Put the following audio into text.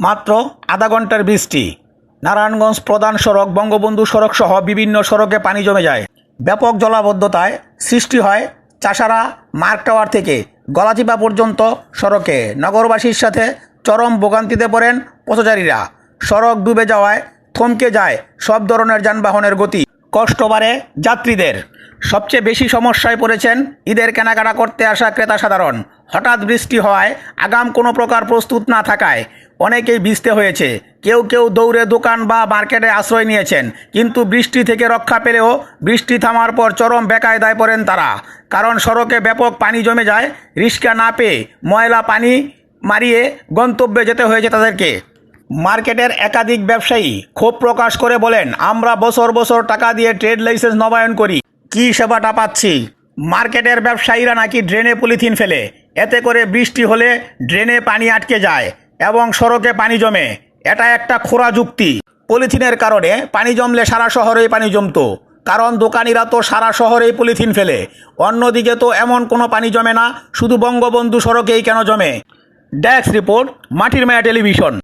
মাত্র আধা ঘণ্টার বৃষ্টি। নারায়ণগঞ্জ প্রধান সড়ক, বঙ্গবন্ধু সড়ক সহ বিভিন্ন সড়কে পানি জমে যায়। ব্যাপক জলাবদ্ধতায় সৃষ্টি হয় চাষারা মার্ক টাওয়ার থেকে গলাচিপা পর্যন্ত সড়কে। নগরবাসীর সাথে চরম ভোগান্তিতে পড়েন পথচারীরা। সড়ক ডুবে যাওয়ায় থমকে যায় সব ধরনের যানবাহনের গতি। কষ্ট বাড়ে যাত্রীদের। সবচেয়ে বেশি সমস্যায় পড়েছেন ঈদের কেনাকাটা করতে আসা ক্রেতা সাধারণ। হঠাৎ বৃষ্টি হওয়ায় আগাম কোনো প্রকার প্রস্তুত না থাকায় অনেকেই ভিজতে হয়েছে। কেউ কেউ দৌড়ে দোকান বা মার্কেটে আশ্রয় নিয়েছেন, কিন্তু বৃষ্টি থেকে রক্ষা পেলেও বৃষ্টি থামার পর চরম বেকায়দায় পড়েন তারা। কারণ সড়কে ব্যাপক পানি জমে যায়, রিক্সা না পেয়ে ময়লা পানি মারিয়ে গন্তব্যে যেতে হয়েছে তাদেরকে। মার্কেটের একাধিক ব্যবসায়ী ক্ষোভ প্রকাশ করে বলেন, আমরা বছর বছর টাকা দিয়ে ট্রেড লাইসেন্স নবায়ন করি। কি সেবাটা পাচ্ছি? মার্কেটের ব্যবসায়ীরা নাকি ড্রেনে পলিথিন ফেলে। এতে করে বৃষ্টি হলে ড্রেনে পানি আটকে যায়। এবং সড়কে পানি জমে। এটা একটা খোরা যুক্তি। পলিথিনের কারণে পানি জমলে সারা শহরেই পানি জমতো। কারণ দোকানিরা তো সারা শহরেই পলিথিন ফেলে। অন্যদিকে তো এমন কোনো পানি জমে না, শুধু বঙ্গবন্ধু সড়কেই কেন জমে। ড্যাক্স রিপোর্ট, মাটির মায়া টেলিভিশন।